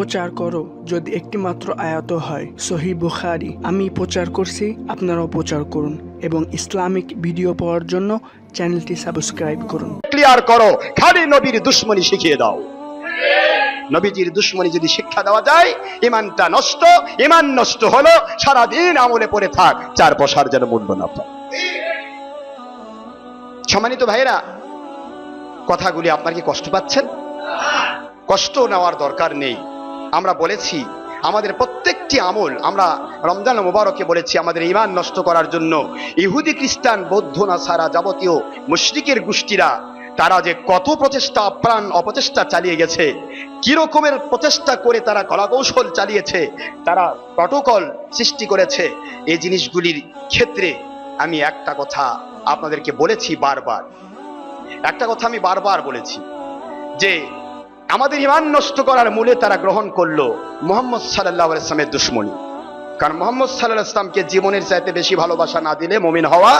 প্রচার করো, যদি একটি মাত্র আয়াত হয়, সহি বুখারি। আমি প্রচার করছি, আপনারাও প্রচার করুন এবং ইসলামিক ভিডিও পাওয়ার জন্য চ্যানেলটি সাবস্ক্রাইব করুন। ক্লিয়ার করো, খালি নবীর দুশ্মনী শিখিয়ে দাও। নবীজির দুশ্মনী যদি শিক্ষা দেওয়া যায় ইমানটা নষ্ট ইমান নষ্ট হলো, সারাদিন আমলে পড়ে থাক, চার পশার যেন মূল্য না পায়। সম্মানিত ভাইরা কথাগুলি আপনার কি কষ্ট পাচ্ছেন? কষ্ট নেওয়ার দরকার নেই। আমরা বলেছি, আমাদের প্রত্যেকটি আমল আমরা রমজান মোবারকে বলেছি আমাদের ইমান নষ্ট করার জন্য। ইহুদি খ্রিস্টান, বৌদ্ধ, নাসারা যাবতীয় মুশ্রিকের গোষ্ঠীরা, তারা যে কত প্রচেষ্টা আপ্রাণ অপচেষ্টা চালিয়ে গেছে, কি রকমের প্রচেষ্টা করে তারা কলাকৌশল চালিয়েছে, তারা প্রটোকল সৃষ্টি করেছে, এই জিনিসগুলির ক্ষেত্রে আমি একটা কথা আপনাদেরকে বলেছি বারবার। একটা কথা আমি বারবার বলেছি যে আমাদের ইমান নষ্ট করার মূলে তারা গ্রহণ করল মোহাম্মদ সাল্লাহ ইসলামের দুশ্মনী। কারণ মোহাম্মদ সাল্লাহ ইসলামকে জীবনের চাইতে বেশি ভালোবাসা না দিলে মমিন হওয়া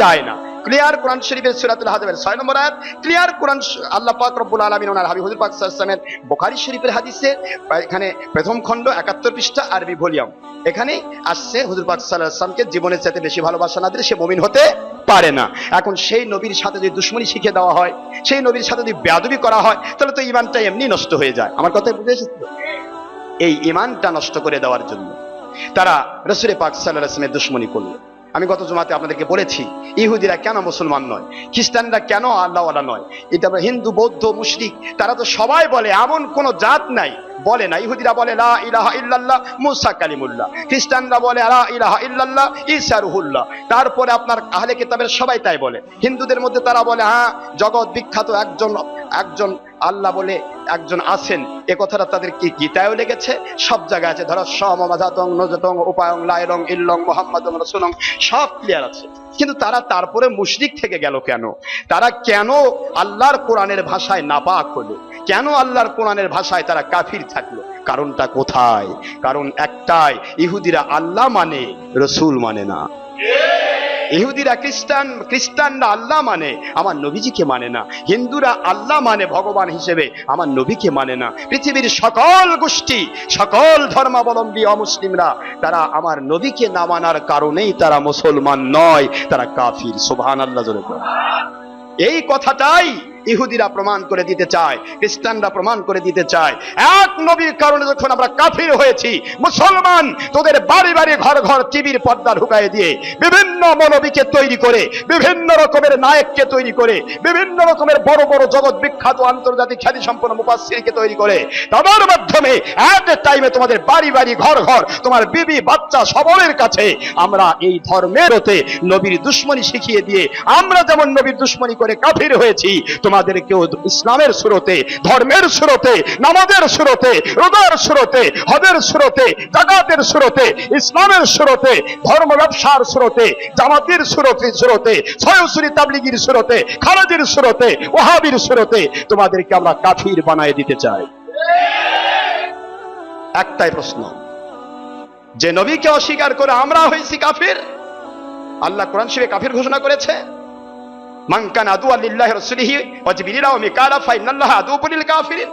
যায় না। ক্লিয়ার কোরআন শরীফের সুরাতুল হাজাবের ছয় নম্বর আয়াত, ক্লিয়ার কোরআন আল্লাহ পাক রব্বুল আলামিন ওনার হাবিব হুজুর পাক ওয়াসাল্লামের বুখারী শরীফের হাদিসে এখানে প্রথম খণ্ড 71 পৃষ্ঠা আরবি ভলিউম। এখানে আসছে হুজুর পাক সাল্লাল্লাহু আলাইহি ওয়াসাল্লামকে জীবনের চাইতে বেশি ভালোবাসা না দিলে সে মুমিন হতে পারে না। এখন সেই নবীর সাথে যদি দুশ্মনী শিখে দেওয়া হয়, সেই নবীর সাথে যদি বেয়াদবি করা হয়, তাহলে তো ইমানটা এমনি নষ্ট হয়ে যায়। আমার কথা বুঝে এসেছিল এই ইমানটা নষ্ট করে দেওয়ার জন্য তারা রসুরে পাক সাল্লাহ আসলামের দুশ্মনী করল। আমি গত জমাতে আপনাদেরকে বলেছি, ইহুদিরা কেন মুসলমান নয়? খ্রিস্টানরা কেন আল্লাহওয়ালা নয়? এটা হিন্দু, বৌদ্ধ, মুশরিক, তারা তো সবাই বলে, এমন কোন জাত নাই। বলে না, ইহুদিরা বলে, লা ইলাহা ইল্লাল্লাহ, মুসা কালিমুল্লাহ। খ্রিস্টানরা বলে লা ইলাহা ইল্লাল্লাহ, ঈসা রুহুল্লাহ। তারপরে আপনার আহলে কিতাবের সবাই তাই বলে। হিন্দুদের মধ্যে তারা বলে হ্যাঁ জগৎ বিখ্যাত একজন একজন আল্লাহ বলে একজন আছেন, এ কথাটা তাদের কি গীতায়ও লেগেছে? সব জায়গায় আছে, ধরো সমমাজাতং নজতং, উপায়ং লায়রং ইল্লং, মোহাম্মদং, রসুলং, সব ক্লিয়ার আছে। কিন্তু তারা তারপরে মুশরিক থেকে গেল কেন? তারা কেন আল্লাহর কোরআনের ভাষায় নাপাক হলো? কেন আল্লাহর কোরআনের ভাষায় তারা কাফির থাকল? কারণটা কোথায়? কারণ একটাই, ইহুদিরা আল্লাহ মানে রসুল মানে না। ইহুদিরা খ্রিস্টান, খ্রিস্টানরা আল্লাহ মানে আমার নবীজিকে মানে না। হিন্দুরা আল্লাহ মানে ভগবান হিসেবে, আমার নবীকে মানে না। পৃথিবীর সকল গোষ্ঠী, সকল ধর্মাবলম্বী অমুসলিমরা, তারা আমার নবীকে না মানার কারণেই তারা মুসলমান নয়, তারা কাফির। সোভান আল্লাহ। এই কথাটাই ইহুদিরা প্রমাণ করে দিতে চায়, খ্রিস্টানরা প্রমাণ করে দিতে চায়। এক নবীর কারণে যখন আমরা কাফির হয়েছি, মুসলমান তোদের বাড়ি বাড়ি ঘর ঘর টিভির পর্দা ঢুকাই দিয়ে বিভিন্ন মৌলবীকে তৈরি করে, বিভিন্ন রকমের নায়ককে তৈরি করে, বিভিন্ন রকমের বড় বড় জগৎ বিখ্যাত আন্তর্জাতিক খ্যাতি সম্পন্ন মুফাসসিরকে তৈরি করে, তাদের মাধ্যমে এক টাইমে তোমাদের বাড়ি বাড়ি ঘর ঘর তোমার বিবি, বাচ্চা সবলের কাছে আমরা এই ধর্মের নবীর দুশ্মনী শিখিয়ে দিয়ে, আমরা যেমন নবীর দুশ্মনী করে কাফির হয়েছি তোমাদেরকেও ইসলামের সুরতে, ধর্মের সুরতে, নামাজের সুরতে, রোজার সুরতে, হজের সুরতে, জাকাতের সুরতে, ইসলামের সুরতে, ধর্ম ব্যবসার সুরতে, জামাতির সুরতে সুরতে ছয়সুরি তাবলিগির সুরতে খারাজির সুরতে, ওহাবির সুরতে তোমাদেরকে আমরা কাফির বানায় দিতে চাই। একটাই প্রশ্ন, যে নবীকে অস্বীকার করে আমরা হয়েছি কাফির? আল্লাহ কোরআন শিবে কাফির ঘোষণা করেছে মানকান আদু আল্লাহ রসুলিহি ওয়াজবিরিলা ও মিকালা ফাইনাল্লাহ আদু বলিল কাফিরিন।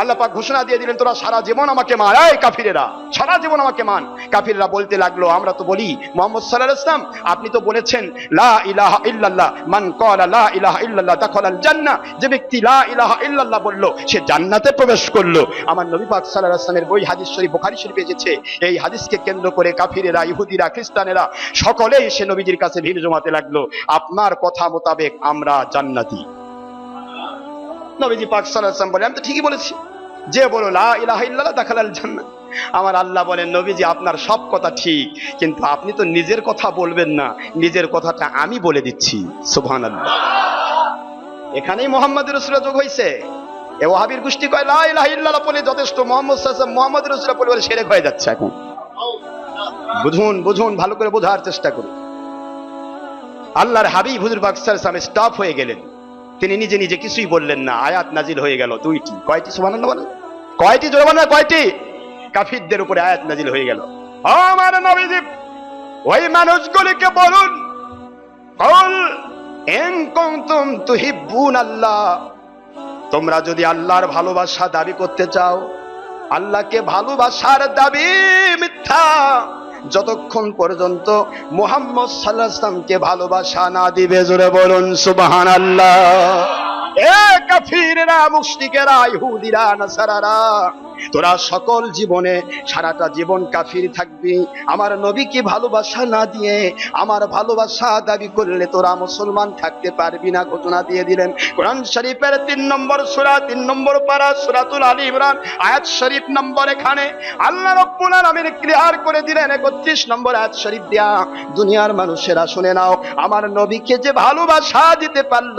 আল্লাহ ঘোষণা দিয়ে দিলেন, তোরা সারা জীবন আমাকে মান। এই কাফিরেরা, সারা জীবন আমাকে মান। কাফিররা বলতে লাগল, আমরা তো বলি, মোহাম্মদ সাল্লাল্লাহু আলাইহি সাল্লাম আপনি তো বলেছেন, লা ইলাহা ইল্লাল্লাহ, মান ক্বালা লা ইলাহা ইল্লাল্লাহ, দাখালাল জান্নাহ। যে ব্যক্তি লা ইলাহা ইল্লাল্লাহ বলল, সে জান্নাতে প্রবেশ করল। আমার নবী পাক সাল্লাল্লাহু আলাইহি সাল্লামের বই হাদিস শরীফ বুখারী শরীফে এসেছে, এই হাদিসকে কেন্দ্র করে কাফিরেরা, ইহুদিরা, খ্রিস্টানেরা, সকলেই সে নবীজির কাছে ভিড় জমাতে লাগল, আপনার কথা মোতাবেক আমরা জান্নাতি। নবীজি পাক সাল্লাল্লাহু আলাইহি ওয়াসাল্লাম বলে, আমি তো ঠিকই বলেছি। যে বলো, লা ইলাহা ইল্লাল্লাহ দাখালাল জান্নাহ আমার আল্লাহ বলেন, নবীজি, আপনার সব কথা ঠিক, কিন্তু আপনি তো নিজের কথা বলবেন না। নিজের কথাটা আমি বলে দিচ্ছি। সুবহানাল্লাহ। এখানেই মোহাম্মদ রসুলের যোগ হয়েছে এ ওহাবির গোষ্ঠী কয়, লা ইলাহা বলে যথেষ্ট। মোহাম্মদ মোহাম্মদ রসুল পরিবারে সেরেক হয়ে যাচ্ছে এখন। বুঝুন বুঝুন, ভালো করে বোঝার চেষ্টা করুন। আল্লাহর হাবিব হুজুর বাক্সার সামনে স্টাফ হয়ে গেলেন। তিনি নিজে নিজে কিছুই বললেন না। আয়াত নাজিল হয়ে গেল দুইটি। কয়টি? বলেন। কয়টি? জোরে বলেন কয়টি? কাফিরদের উপরে আয়াত নাজিল হয়ে গেল। আমার নবীজি, ওই মানুষগুলিকে বলুন, কল ইন কুনতুম তুহিব্বুন আল্লাহ তোমরা যদি আল্লাহর ভালোবাসা দাবি করতে চাও, আল্লাহকে ভালোবাসার দাবি মিথ্যা। যতক্ষণ পর্যন্ত মোহাম্মদ সাল্লাহামকে ভালোবাসা না দিবে, জোরে বলুন সুবাহান আল্লাহ এ কাফিরা মুশরিকেরা, ইহুদিরা, নাসারারা তোরা সকল জীবনে সারাটা জীবন কাফির থাকবি। আমার নবীকে ভালোবাসা না দিয়ে, আমার ভালোবাসা দাবি করলে তোরা মুসলমান থাকতে পারবি না ঘোষণা দিয়ে দিলেন। কোরআন শরীফের তিন নম্বর সূরা, তিন নম্বর পারা সূরাতুল আলী ইমরান, আয়াত শরীফ নম্বর এখানে। আল্লাহ রব্বুল আলামিন ক্লিয়ার করে দিলেন 31 নম্বর আয়াত শরীফ দিয়া, দুনিয়ার মানুষেরা শুনে নাও, আমার নবীকে যে ভালোবাসা দিতে পারল,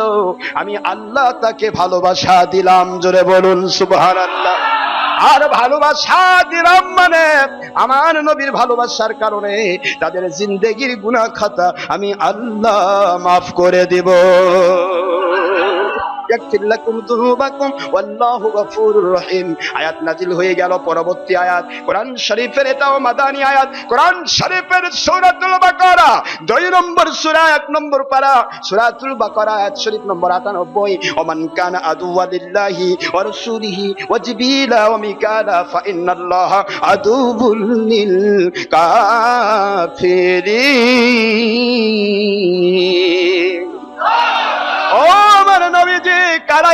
আমি আল্লাহ তাকে ভালোবাসা দিলাম। জোরে বলুন, সুবহানাল্লাহ। আর ভালোবাসা দিলাম মানে আমার নবীর ভালোবাসার কারণে তাদের জিন্দেগির গুণা খাতা আমি আল্লাহ মাফ করে দিব। ইয়াগফির লাকুম যুনুবাকুম ওয়াল্লাহু গফুরুর রহিম। আয়াত নাজিল হয়ে গেল, পরবর্তী আয়াত। কোরআন শরীফের এটাও মাদানী আয়াত। কোরআন শরীফের সূরাতুল বাকারা, দুই নম্বর সূরা, এক নম্বর পারা। সূরাতুল বাকারা আয়াত শরীফ নম্বর 98 ওমান কানা আদুওয়া লিল্লাহি ওয়া রাসূলিহি ওয়া জিবিলা ওয়া মিকালা, ফা ইন্নাল্লাহা আদুবুল লিল কাফিরিন।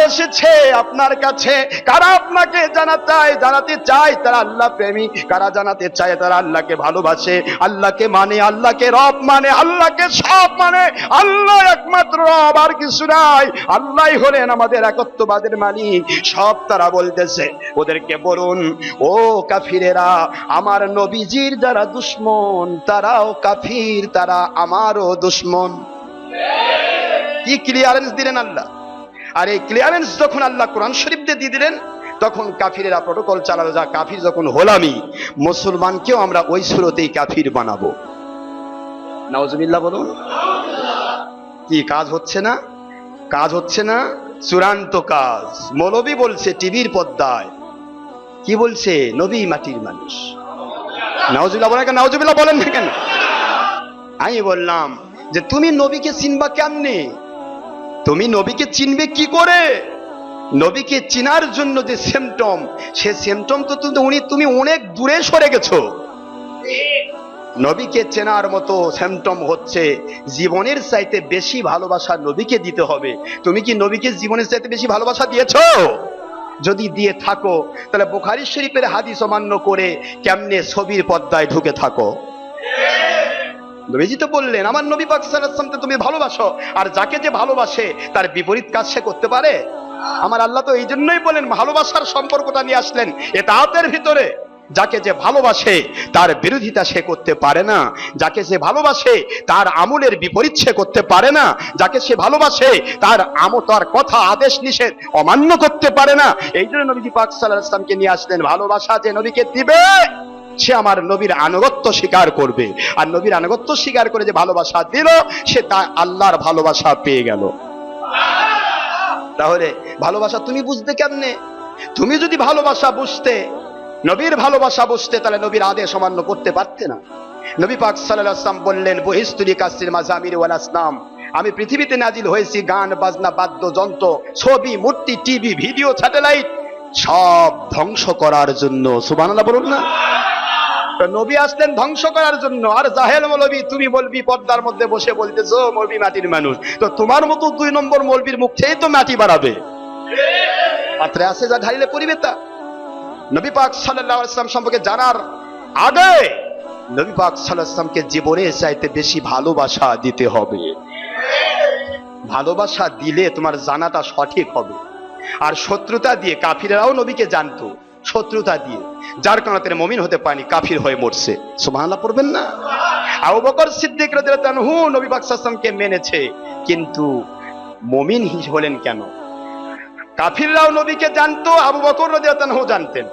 এসেছে আপনার কাছে। কারা আপনাকে জানাতে চায়? জানাতে চায় তারা আল্লাহ প্রেমী। কারা জানাতে চায় তারা আল্লাহকে ভালোবাসে? আল্লাহকে মানে আল্লাহকে রব মানে আল্লাহকে সব মানে। আল্লাহ একমাত্র রব, আর কিছু নাই। আল্লাহ হলেন আমাদের একত্ববাদের মালিক। সব তারা বলতেছে, ওদেরকে বলুন, ও কাফিরেরা, আমার নবীজির যারা দুশ্মন, তারাও কাফির, তারা আমারও দুশ্মন। কি ক্লিয়ারেন্স দিলেন আল্লাহ? আর এই ক্লিয়ারেন্স যখন আল্লাহ কোরআন শরীফ দিয়ে দিলেন, তখন কাফিরেরা প্রটোকল চালালো যা কাফির যখন হলামি মুসলমানকেও আমরা ওই সুরতেই কাফির বানাবো। নওয়াজবিল্লাহ বলুন। কি কাজ হচ্ছে না? কাজ হচ্ছে না? চূড়ান্ত কাজ। মৌলবী বলছে টিভির পর্দায়। কি বলছে? নবী মাটির মানুষ। নওয়াজবিল্লাহ বলেন কেন? নওয়াজবিল্লাহ বলেন না কেন? আমি বললাম যে, তুমি নবীকে চিনবা কেমনে? তুমি নবীকে চিনবে কি করে? নবীকে চিনার জন্য যে সিমটম সে সিমটম তো তুমি উনি, তুমি অনেক দূরে সরে গেছো। নবীকে চেনার মতো সিমটম হচ্ছে, জীবনের চাইতে বেশি ভালোবাসা নবীকে দিতে হবে। তুমি কি নবীকে জীবনের চাইতে বেশি ভালোবাসা দিয়েছ? যদি দিয়ে থাকো, তাহলে বুখারী শরীফের হাদিস অমান্য করে কেমনে ছবির পদ্মায় ঢুকে থাকো। নবীজি তো বললেন, আমার নবী পাক তুমি ভালোবাসো, আর যাকে যে ভালোবাসে, তার বিপরীত কাজ সে করতে পারে? আমার আল্লাহ তো এই জন্যই বলেন, ভালোবাসার সম্পর্কটা নিয়ে আসলেন এতাতের ভিতরে। যাকে যে ভালোবাসে, তার বিরোধিতা সে করতে পারে না। যাকে সে ভালোবাসে, তার আমলের বিপরীত সে করতে পারে না। যাকে সে ভালোবাসে, তার আম তার কথা, আদেশ, নিষেধ অমান্য করতে পারে না। এই জন্য নবীজি পাক আলাইহি নিয়ে আসলেন, ভালোবাসা যে নবীকে দিবে সে আমার নবীর আনুগত্য স্বীকার করবে। আর নবীর আনুগত্য স্বীকার করে যে ভালোবাসা দিল, সে তা আল্লাহর ভালোবাসা পেয়ে গেল। তাহলে ভালোবাসা তুমি বুঝতে কেমনে? তুমি যদি ভালোবাসা বুঝতে, নবীর ভালোবাসা বুঝতে, তাহলে নবীর আদেশ অমান্য করতে পারতে না। নবী পাক ওয়াসাল্লাম বললেন বহিস্তুরি কাসির মাজামির ওয়াল আসনাম। আমি পৃথিবীতে নাজিল হয়েছি গান, বাজনা, বাদ্যযন্ত্র, ছবি, মূর্তি, টিভি, ভিডিও, স্যাটেলাইট, সব ধ্বংস করার জন্য। সুবহানাল্লাহ বলুন না। নবী আসলেন ধ্বংস করার জন্য। আর জাহেল মৌলবী, তুমি বলবি, পর্দার মধ্যে বসে বলতেছো, মৌলবী মাটির মানুষ। তো তোমার মতো দুই নম্বর মৌলবীর মুখ থেকেই তো মাটি বাড়াবে। পাত্রে আছে যা ঢাইলে পরিবে তা। নবী পাক সাল্লাল্লাহু আলাইহি ওয়াসাল্লাম সম্পর্কে জানার আগে নবী পাক ওয়াসাল্লামকে জীবনের চাইতে বেশি ভালোবাসা দিতে হবে। ভালোবাসা দিলে তোমার জানাটা সঠিক হবে। আর শত্রুতা দিয়ে কাফিরেরাও নবীকে জানতো। শত্রুতা দিয়ে। যার কারণে তিনি মমিন হতে পারেনি, কাফির হয়ে মরছে। সুবহানাল্লাহ, পড়বেন না? আবু বকর সিদ্দিক রাদিয়াল্লাহু নবী পাক মেনেছে। কিন্তু মমিন হলেন কেন? কাফিররাও নবীকে জানতো, আবু বকর রাদিয়াল্লাহু জানতেন।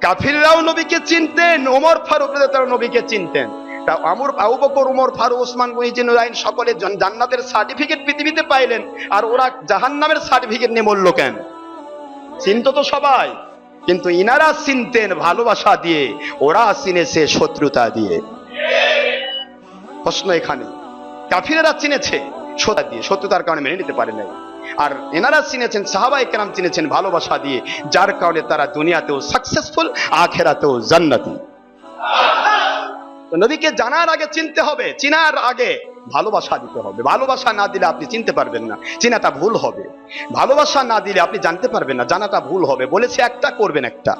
কাফিররাও নবীকে চিনতেন ওমর ফারুক রাদিয়াল্লাহু নবীকে চিনতেন। তা আমর, আবু বকর ওমর ফারুক ওসমান গনি জিনুরাইন সকলে জান্নাতের সার্টিফিকেট পৃথিবীতে পাইলেন। আর ওরা জাহান্নামের সার্টিফিকেট নিয়ে মরল কেন? চিনত তো সবাই। কিন্তু ইনারা চিনতেন ভালোবাসা দিয়ে, ওরা চিনেছে শত্রুতা দিয়ে। প্রশ্ন এখানে, কাফিরেরা চিনেছে শত্রুতা দিয়ে, শত্রুতার কারণে মেনে নিতে পারে নাই। আর এনারা চিনেছেন সাহাবাই কেরাম চিনেছেন ভালোবাসা দিয়ে, যার কারণে তারা দুনিয়াতেও সাকসেসফুল আখেরাতেও জান্নাতি। নবীকে জানার আগে, চিনতে হবে, চিনার আগে ভালোবাসা দিতে হবে। ভালোবাসা না দিলে আপনি চিনতে পারবেন না, চিনাটা ভুল হবে। ভালোবাসা না দিলে আপনি জানতে পারবেন না, জানাটা ভুল হবে। বলেছে একটা করবেন একটা।